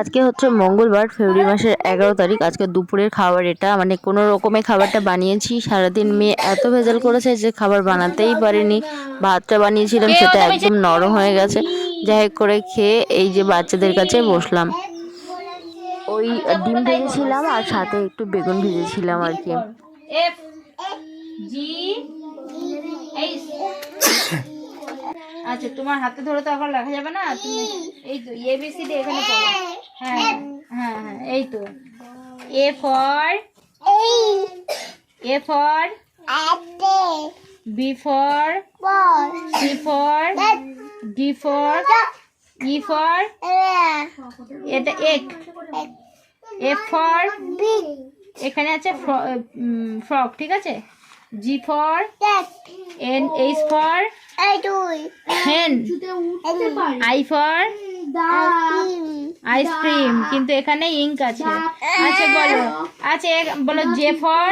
আজকে হচ্ছে মঙ্গলবার ফেব্রুয়ারি মাসের এগারো তারিখ। আজকে দুপুরের খাবার এটা। মানে কোনো রকমে খাবারটা বানিয়েছি। সারাদিন মেয়ে এত ভেজাল করেছে যে খাবার বানাতেই পারিনি। ভাতটা বানিয়েছিলাম সেটা একদম নরম হয়ে গেছে। যাই হোক করে খেয়ে এই যে বাচ্চাদের কাছে বসলাম। ওই ডিম ভেজেছিলাম আর সাথে একটু বেগুন ভেজেছিলাম আর কি। আচ্ছা তোমার হাতে ধরে তো এখন লেখা যাবে না? তুমি এই তো এ বি সি ডি এখানে পড়ো। হ্যাঁ হ্যাঁ। হ্যাঁ এই তো। A for? A for? B for? C for? D for? E for? এটা এক। F for? এখানে আছে ফ্রক ঠিক আছে? G for? N H for? Hen? I for? Ice cream কিন্তু এখানে ইঙ্ক আছে। আচ্ছা বলো। আচ্ছা এ- বলো জে ফর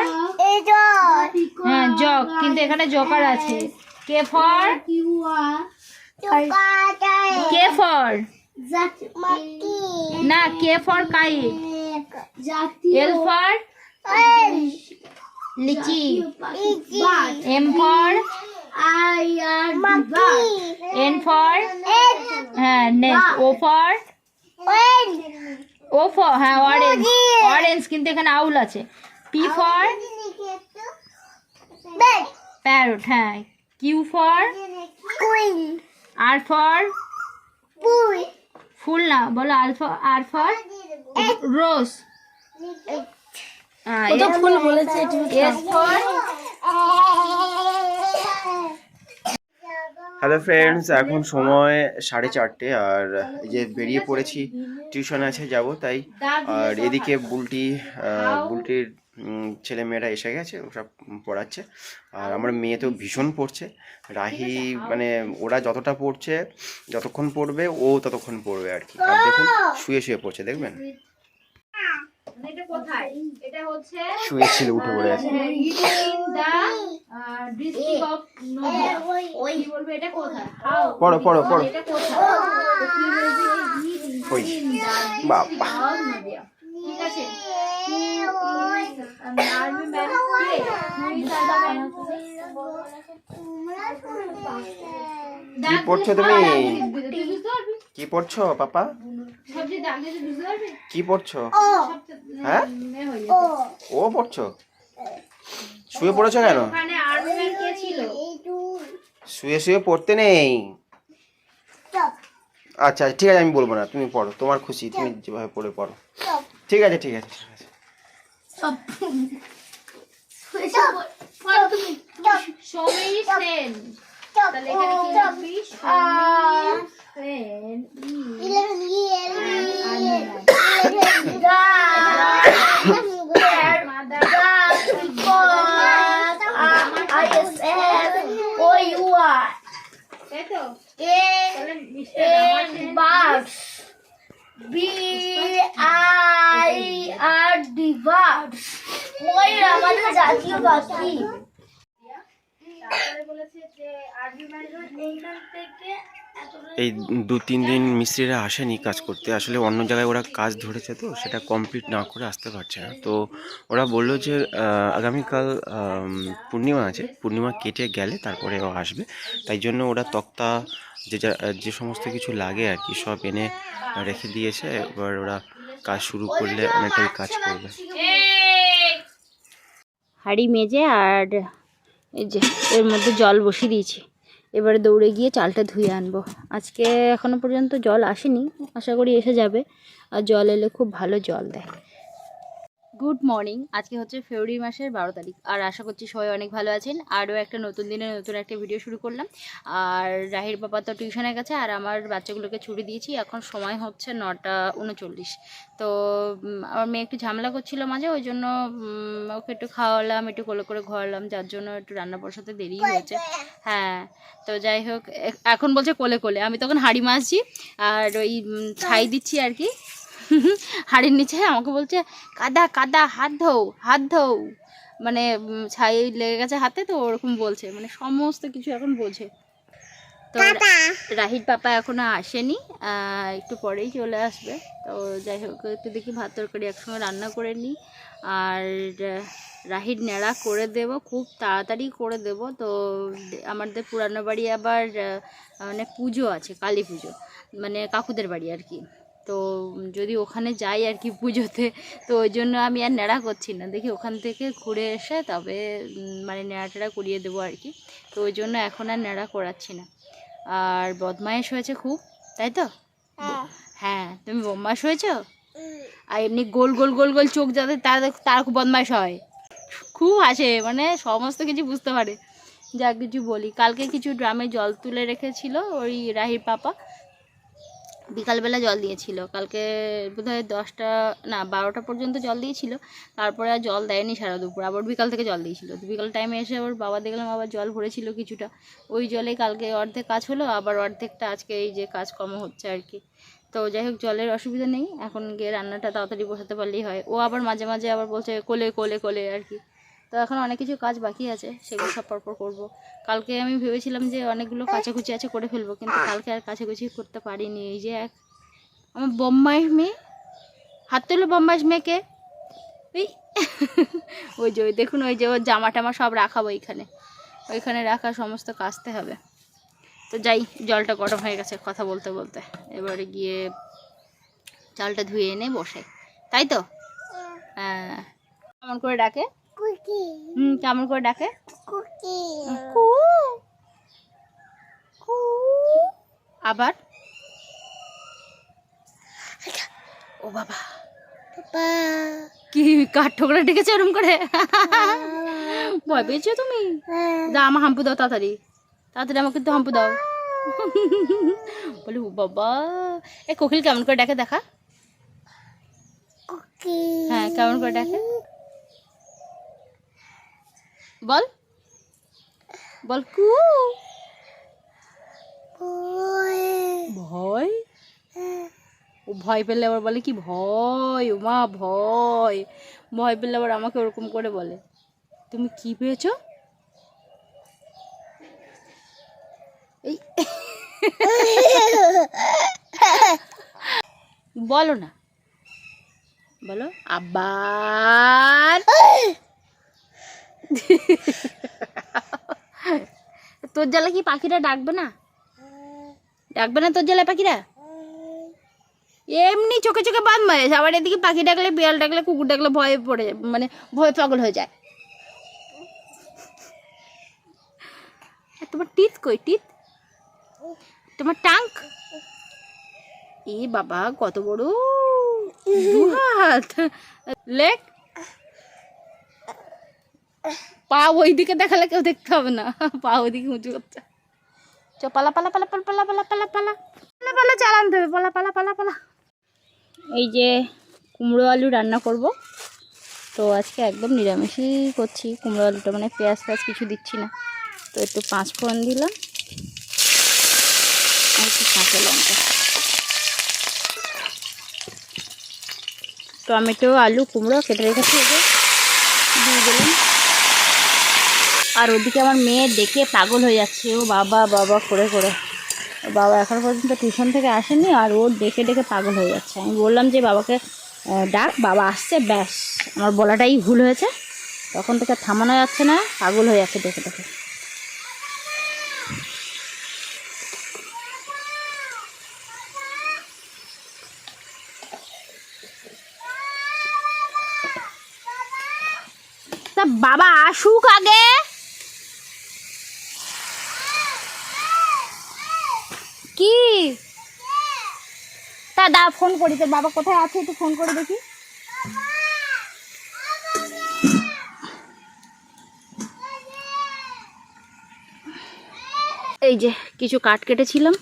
হ্যাঁ জগ কিন্তু এখানে জকার আছে। কে ফর কে ফর না K for kite L for litchi. M for N for হ্যাঁ next O for O for হ্যাঁ অরেঞ্জ অরেঞ্জ কিন্তু এখানে আউল আছে। পি ফর প্যারট হ্যাঁ। কিউ ফর আর ফর ফুল না বলো আলফা আর ফর রোজ ফুল বলেছে এস ফর হ্যালো ফ্রেন্ডস এখন সময় সাড়ে চারটে আর এই যে বেরিয়ে পড়েছি টিউশন আছে যাব তাই। আর এদিকে বুলটি বুলটির ছেলে মেয়েরা এসে গেছে ওসব পড়াচ্ছে। আর আমার মেয়ে তো ভীষণ পড়ছে। রাহি মানে ওরা যতটা পড়ছে যতক্ষণ পড়বে ও ততক্ষণ পড়বে আর কি। আর দেখুন শুয়ে শুয়ে পড়ছে দেখবেন? এটা কোথায়? এটা হচ্ছে শুয়ে উঠে পড়ে আছে। ডিস্ট্রিক্ট অফ নদিয়া কি বলবে এটা কোথায়? পড়ো পড়ো পড়ো এটা কোথায়? ওই। বাবা। ঠিক আছে? কে পড়ছো তুমি কি পড়ছো, পাপা? কি পড়ছো? হ্যাঁ? ও পড়ছো? শুয়ে পড়েছো কেন? শুয়ে শুয়ে পড়তে নেই। আচ্ছা ঠিক আছে, আমি বলব না, তুমি পড়ো, তোমার খুশি, তুমি যেভাবে পড়ে পড়ো। ঠিক আছে ঠিক আছে ঠিক আছে। সেন তাহলে এখানে কি লিখবি সমীর সেন মাদার তাই তো তাহলে মিস্টার নাম্বার আমাদের জাতীয় পাখি তারপরে বলেছে যে আর্মি ম্যান এইখান থেকে এই দু তিন দিন মিস্ত্রিরা আসেনি কাজ করতে। আসলে অন্য জায়গায় ওরা কাজ ধরেছে তো, সেটা কমপ্লিট না করে আসতে পারছে না। তো ওরা বলল যে আগামীকাল পূর্ণিমা আছে। পূর্ণিমা কেটে গেলে তারপরে ও আসবে। তাই জন্য ওরা তক্তা, যে যা সমস্ত কিছু লাগে আর কি, সব এনে রেখে দিয়েছে। এবার ওরা কাজ শুরু করলে অনেকটাই কাজ করবে। হাঁড়ি মেজে আর এই যে, এর মধ্যে জল বসিয়ে দিয়েছি। এবারে দৌড়ে গিয়ে চালটা ধুয়ে আনব। আজকে এখনও পর্যন্ত জল আসেনি, আশা করি এসে যাবে। আর জল এলে খুব ভালো জল দেয়। Good morning. আজকে হচ্ছে ফেব্রুয়ারি মাসের বারো তারিখ। আর আশা করছি সবাই অনেক ভালো আছেন। আরও একটা নতুন দিনে নতুন একটা ভিডিও শুরু করলাম। আর রাহির বাবা তো টিউশনে গেছে আর আমার বাচ্চাগুলোকে ছুটি দিয়েছি। এখন সময় হচ্ছে নটা উনচল্লিশ। তো আমার মেয়ে একটু ঝামেলা করছিল মাঝে ওই জন্য ওকে একটু খাওয়ালাম একটু কোলে করে ঘোরালাম যার জন্য একটু রান্না বসাতে দেরি হয়েছে। হ্যাঁ তো যাই হোক এখন বলছে কোলে কোলে। আমি তখন হাঁড়ি মাছছি আর ওই ছাই দিচ্ছি আর কি। হাঁড়ির নিচে আমাকে বলছে কাদা কাদা হাত ধৌ হাত ধৌ মানে ছাই লেগে গেছে হাতে তো ওরকম বলছে মানে সমস্ত কিছু এখন বোঝে। তো রাহির পাপা এখনও আসেনি একটু পরেই চলে আসবে। তো যাই হোক একটু দেখি ভাত তরকারি একসঙ্গে রান্না করে নিই। আর রাহির নেড়া করে দেব খুব তাড়াতাড়ি করে দেব। তো আমাদের পুরানো বাড়ি আবার মানে পুজো আছে কালী পুজো মানে কাকুদের বাড়ি আর কি। তো যদি ওখানে যাই আর কি পুজোতে তো ওই জন্য আমি আর নেড়া করছি না। দেখি ওখান থেকে ঘুরে এসে তবে মানে নেড়া টেড়া করিয়ে দেবো আর কি। তো ওই জন্য এখন আর নেড়া করাচ্ছি না। আর বদমায়েশ হয়েছে খুব তাই তো? হ্যাঁ। তুমি বদমাস হয়েছ? আর এমনি গোল গোল গোল গোল চোখ যাদের তারা তার খুব বদমাইশ হয়। খুব আসে মানে সমস্ত কিছু বুঝতে পারে। যা কিছু বলি। কালকে কিছু ড্রামে জল তুলে রেখেছিল ওই রাহির পাপা। বিকালবেলা জল দিয়েছিল। কালকে বোধহয় দশটা, না, বারোটা পর্যন্ত জল দিয়েছিল। তারপরে আর জল দেয়নি সারা দুপুর। আবার বিকাল থেকে জল দিয়েছিল। বিকাল টাইমে এসে আবার বাবা দেখলাম আবার জল ভরেছিল কিছুটা। ওই জলে কালকে অর্ধেক কাজ হলো, আবার অর্ধেকটা আজকে এই যে কাজকর্ম হচ্ছে আর কি। তো যাই হোক, জলের অসুবিধা নেই। এখন গিয়ে রান্নাটা তাড়াতাড়ি বসাতে পারলেই হয়। ও আবার মাঝে মাঝে আবার বলছে, কোলে কোলে কোলে আর কি। তো এখন অনেক কিছু কাজ বাকি আছে, সেগুলো সব পরপর করব। কালকে আমি ভেবেছিলাম যে অনেকগুলো কাচাকুচি আছে করে ফেলব, কিন্তু কালকে আর কাচাকুচি করতে পারিনি। এই যে এক আমার বোম্বাইয়ের মেয়ে, হাত তুলো বোম্বাইয়ের মেয়েকে। এই, ওই যে, ওই দেখুন, ওই যে ওর জামা টামা সব রাখাবো ওইখানে ওইখানে রাখা সমস্ত কাচতে হবে। তো যাই, জলটা গরম হয়ে গেছে কথা বলতে বলতে। এবারে গিয়ে চালটা ধুয়ে এনে বসে তাই তো? হ্যাঁ। কেমন করে ডাকে? হুম কেমন করে ডাকে? কু। কু। আবার? ও বাবা। কি কাঠ ঠোকরা ডেকেছে ওরম করে? ভয় পেয়েছ তুমি? দা আমার হাম্পু দাও তাড়াতাড়ি। তাড়াতাড়ি আমাকে তো হাম্পু দাও। বলি ও বাবা। এ কোকিল কেমন করে ডাকে দেখা। হ্যাঁ কেমন করে ডাকে? বল। বল কু। ভয়? ও ভয় পেলে আবার বলে কি ভয়? ও মা ভয়। ভয় পেলে আবার আমাকে ওরকম করে বলে। তুমি কি পেয়েছ? এই। বলো না। বলো আবার তোর জ্বালা কি পাখিরা ডাকবে না? ডাকবে না তোর জ্বালা পাখিরা? এমনি চোখে চোখে বাদ মারে। আবার এদিকে পাখি ডাকলে, বিড়াল ডাকলে, কুকুর ডাকলে ভয়ে পড়ে মানে ভয় পাগল হয়ে যায়। তোমার টিথ কই টিথ তোমার টাঙ্ক এ বাবা, কত বড় হাত লেগ পা ওইদিকে দেখালে কেউ দেখতে হবে না। পা ওইদিকে উঁচু করতে। চ, পালা পালা পালা পালা পালা পালা পালা পালা। পালা পালা, চালান দেবে পালা পালা পালা পালা। এই যে কুমড়ো আলু রান্না করব। তো আজকে একদম নিরামিষই করছি। কুমড়ো আলুটা মানে পেঁয়াজ ফেয়াজ কিছু দিচ্ছি না। তো একটু পাঁচ ফোড়ন দিলাম। আর একটু কাঁচা লঙ্কা। টমেটো, আলু, কুমড়ো কেটে রেখেছি দিয়ে দিলাম। আর ওদিকে আমার মেয়ে দেখে পাগল হয়ে যাচ্ছে। ও বাবা বাবা, করে করে। বাবা এখনও পর্যন্ত টিউশন থেকে আসেনি আর ও ডেকে ডেকে পাগল হয়ে যাচ্ছে। আমি বললাম যে, বাবাকে ডাক, বাবা আসছে, ব্যাস। আমার বলাটাই ভুল হয়েছে। তখন থেকে থামানো যাচ্ছে না, পাগল হয়ে যাচ্ছে দেখে দেখে। বাবা আসুক আগে কি তা দা ফোন করি তোর বাবা কোথায় আছে একটু ফোন করে দেখি। এই যে কিছু কাঠ কেটেছিলাম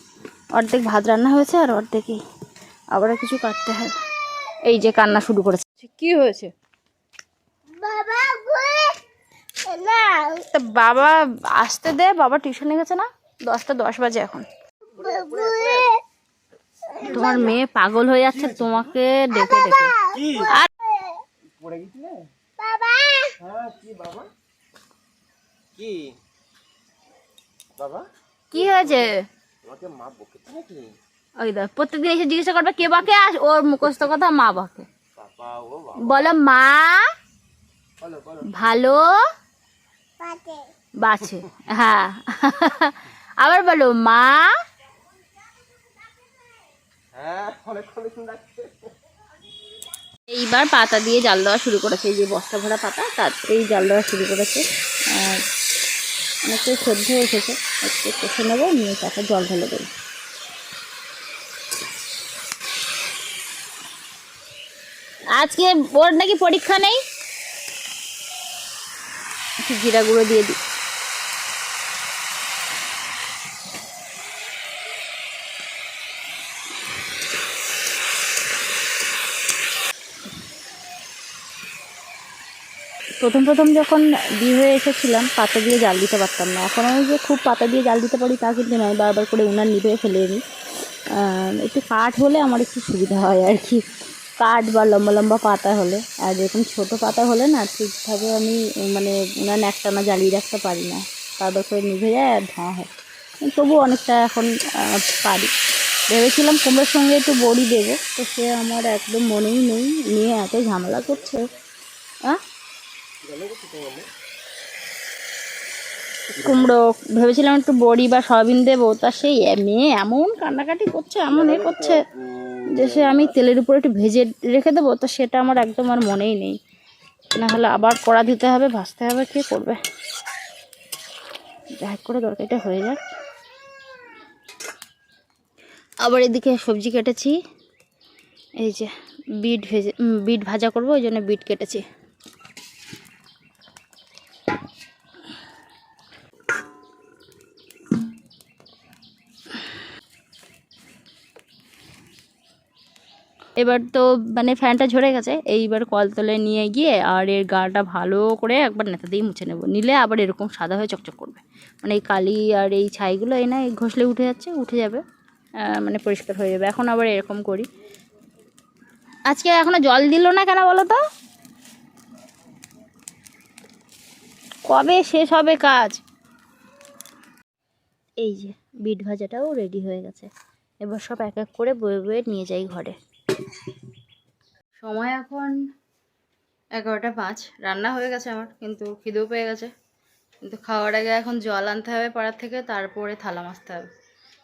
অর্ধেক ভাত রান্না হয়েছে আর অর্ধেকই আবার কিছু কাটতে হয়। এই যে কান্না শুরু করেছে। কি হয়েছে? তা বাবা আসতে দে বাবা টিউশনে গেছে না? দশটা দশ বাজে এখন। তোমার মেয়ে পাগল হয়ে যাচ্ছে তোমাকে ডেকে ডেকে। আর কি বাবা? কি? হয়েছে? ওই দেখ প্রত্যেকদিন এসে জিজ্ঞাসা করবে কে বাকে? আর ওর মুখস্থ কথা মা বাকে। বলো মা ভালো? বাছে হ্যাঁ। আবার বলো মা এইবার পাতা দিয়ে জাল দেওয়া শুরু করেছে, এই যে বস্তা ভরা পাতা তাতেই জাল দেওয়া শুরু করেছে। আর অনেকটাই সদ্য এসেছে। একটু কষে নেব, নিয়ে তারপর জল ঢেলে দেবো। আজকে ওর নাকি পরীক্ষা নেই? জিরা গুঁড়ো দিয়ে দিই। প্রথম প্রথম যখন বিয়ে হয়ে এসেছিলাম, পাতা দিয়ে জাল দিতে পারতাম না। এখন আমি যে খুব পাতা দিয়ে জাল দিতে পারি তা কিন্তু নয়, বারবার করে উনার নিভে ফেলে নিই একটু কাঠ হলে আমার একটু সুবিধা হয় আর কি। কাঠ বা লম্বা লম্বা পাতা হলে। আর এরকম ছোটো পাতা হলে না ঠিকভাবে আমি মানে উনান একটানা জ্বালিয়ে রাখতে পারি না। বারবার করে নিভে যায় আর ধোঁয়া হয়। তবু অনেকটা এখন পারি। ভেবেছিলাম কুমড়োর সঙ্গে একটু বড়ি দেবো, তো সে আমার একদম মনেই নেই, নিয়ে এত ঝামেলা করছে। আহ? কুমড়ো, ভেবেছিলাম একটু বড়ি বা সয়াবিন দেবো, তা সেই মেয়ে এমন কান্নাকাটি করছে, এমন এ করছে যে সে আমি তেলের উপরে একটু ভেজে রেখে দেবো, তো সেটা আমার একদম আর মনেই নেই। না হলে আবার কড়া দিতে হবে, ভাজতে হবে, কে করবে? যাই করে তরকারিটা হয়ে যাক। আবার এদিকে সবজি কেটেছি, এই যে বিট ভেজে বিট ভাজা করব, ওই জন্য বিট কেটেছি। এবার তো মানে ফ্যানটা ঝরে গেছে, এইবার কলতলে নিয়ে গিয়ে আর এর গাটা ভালো করে একবার নেতা দিয়ে মুছে নেব। নিলে আবার এরকম সাদা হয়ে চকচক করবে। মানে এই কালি আর এই ছাইগুলো এই না এই ঘষলে উঠে যাচ্ছে, উঠে যাবে মানে পরিষ্কার হয়ে যাবে। এখন আবার এরকম করি। আজকে এখনও জল দিল না কেন বলো তো? কবে শেষ হবে কাজ? এই যে, বিট ভাজাটাও রেডি হয়ে গেছে। এবার সব এক এক করে বয়ে বয়ে নিয়ে যাই ঘরে। সময় এখন এগারোটা পাঁচ। রান্না হয়ে গেছে আমার, কিন্তু খিদেও পেয়ে গেছে। কিন্তু খাওয়ার আগে এখন জল আনতে হবে পাড়ার থেকে, তারপরে থালা মাজতে হবে।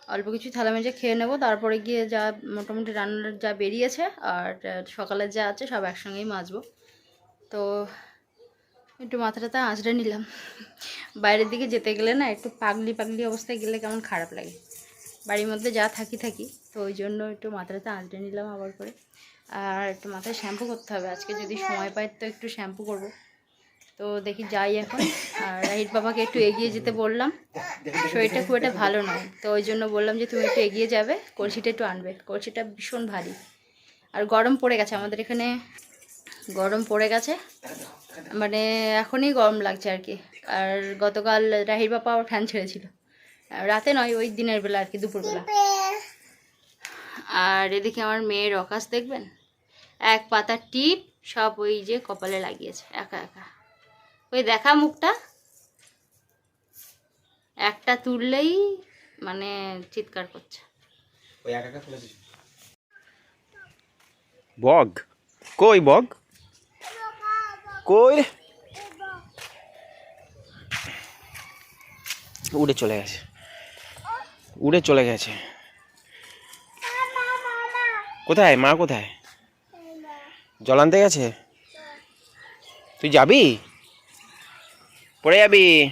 অল্প কিছু থালা মেজে খেয়ে নেব, তারপরে গিয়ে যা মোটামুটি রান্নার যা বেরিয়েছে আর সকালের যা আছে সব একসঙ্গেই মাজবো। তো একটু মাথাটাতে আঁচড়ে নিলাম। বাইরের দিকে যেতে গেলে না একটু পাগলি পাগলি অবস্থায় গেলে কেমন খারাপ লাগে। বাড়ির মধ্যে যা থাকি থাকি। তো ওই জন্য একটু মাথাটাতে আঁচড়ে নিলাম আবার করে। আর একটু মাথায় শ্যাম্পু করতে হবে। আজকে যদি সময় পাই তো একটু শ্যাম্পু করব। তো দেখি যাই এখন। আর রাহির বাবাকে একটু এগিয়ে যেতে বললাম। শরীরটা খুব একটা ভালো নয়। তো ওই জন্য বললাম যে, তুমি একটু এগিয়ে যাবে। কলসিটা একটু আনবে। কলসিটা ভীষণ ভারী। আর গরম পড়ে গেছে। আমাদের এখানে গরম পড়ে গেছে। মানে এখনই গরম লাগছে আর কি। আর গতকাল রাহির বাবা আবার ফ্যান ছেড়েছিল। রাতে নয় ওই দিনের বেলা আর কি দুপুরবেলা। আর এদিকে আমার মেয়ের অকাশ দেখবেন? এক পাতা টিপ সব ওই যে কপালে লাগিয়েছে একা একা। ওই দেখা মুখটা। একটা তুললেই মানে চিৎকার করছে। বগ? কই বগ? কই? উড়ে চলে গেছে। উড়ে চলে গেছে। কোথায়? মা কোথায়? জল আনতে গেছে? তুই যাবি? পড়ে যাবি?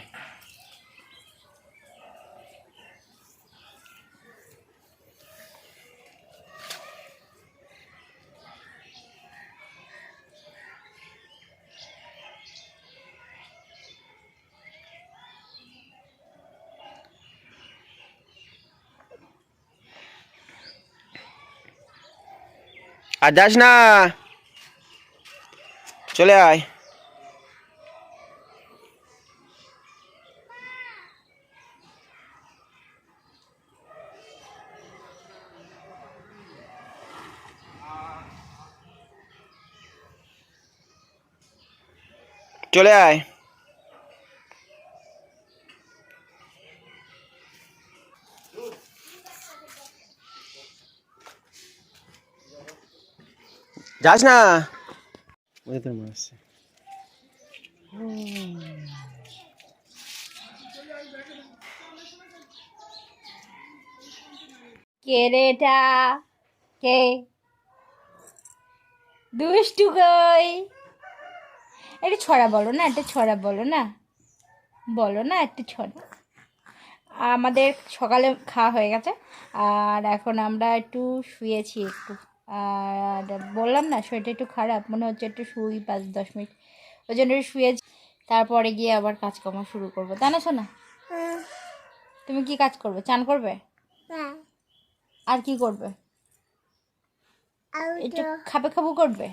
আর যাস না চলে আয় চলে আয় যাস না। কে দুষ্টু কই? একটু ছড়া বলো না একটা ছড়া বলো না। বলো না একটু ছড়া। আমাদের সকালে খাওয়া হয়ে গেছে আর এখন আমরা একটু শুয়েছি একটু। আর বললাম না শরীরটা একটু খারাপ মনে হচ্ছে একটু শুই পাঁচ দশ মিনিট। ওই জন্য শুয়েছি। তারপরে গিয়ে আবার কাজকর্ম শুরু করব। তা না শোনা তুমি কি কাজ করবে? চান করবে? আর কি করবে? একটু খাবে খাবু করবে?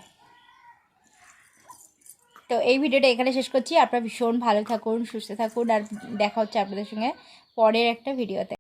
তো এই ভিডিওটা এখানে শেষ করছি। আপনারা ভীষণ ভালো থাকুন সুস্থ থাকুন আর দেখা হচ্ছে আপনাদের সঙ্গে পরের একটা ভিডিওতে।